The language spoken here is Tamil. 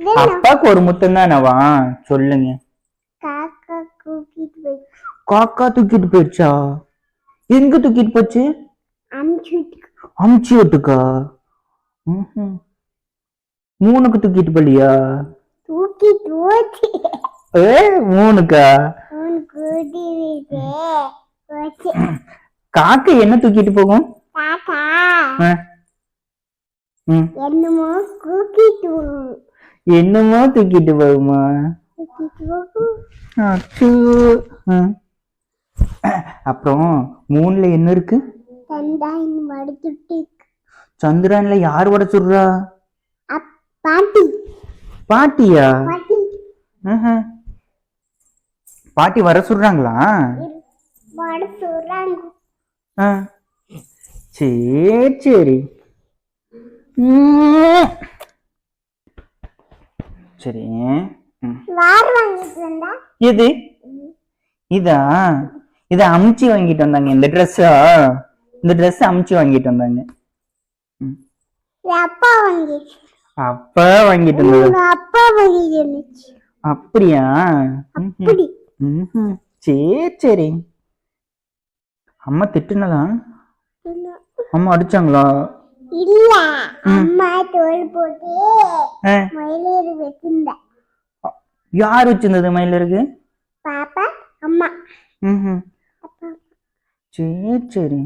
அப்பாக்கு ஒரு முத்தம் தானவா சொல்லுங்க. காக்கா தூக்கிட்டு போயிடுச்சா. எங்க தூக்கிட்டு போச்சு? அமுச்சி விட்டுக்கா. மூணுக்கு தூக்கிட்டு போலியா? தூக்கிட்டு ஏ மூணுக்கா? காக்கை என்ன தூக்கிட்டு போகும். என்னமோ கூக்கிட்டு போகும். என்னமோ தூக்கிட்டு போகுமா. அப்புறம் மூணுல என்ன இருக்கு? சந்திரன்ல யார் வட சொல்றா பாட்டி. பாட்டியா? பாட்டி. வர சொல்றாங்களா. சரி சரி. ம். சரி. வாங்கிட்டு எது? இதா? இத அமுச்சி வாங்கிட்டு வந்தாங்க இந்த ட்ரெஸ்ஸா இந்த ட்ரெஸ் அமுச்சி வாங்கிட்டு வந்தாங்க. அப்பா வாங்கிச்சு அப்ப வாங்கிட்டு வந்தது உங்க அப்பா வாங்கிட்டு அப்படியா. அப்படி. சரி சரி. அம்மா திட்டுனதா? அம்மா அடிச்சாங்களா? இல்ல அம்மா தோல் போட்டு மயிலேறி வச்சிருந்தா யார் வச்சிருந்தது மயிலருக்கு? பாப்பா அம்மா. அப்பா. சரி சரி.